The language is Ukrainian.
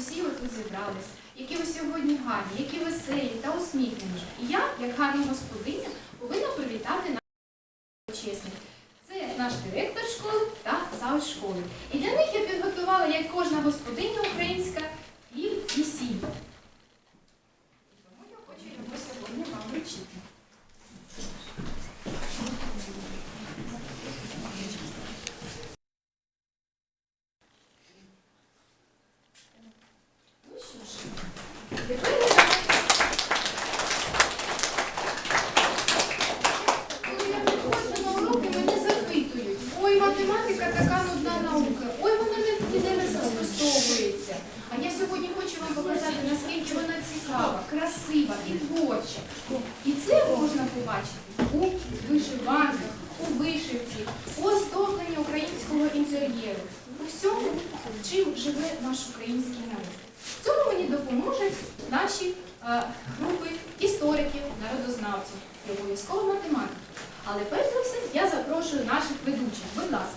усі ви тут зібрались, які ви сьогодні гарні, які веселі та усміхнені. І я, як гарна господиня, повинна привітати наших чесних. Це наш директор школи та зал школи. І для них я підготувала, як кожна господиня українська, хліб і сіль. Тому я хочу його сьогодні вам вручити. Українського інтер'єру, у всьому, чим живе наш український народ. В цьому мені допоможуть наші е, групи істориків, народознавців і обов'язково математиків. Але перш за все я запрошую наших ведучих. Будь ласка.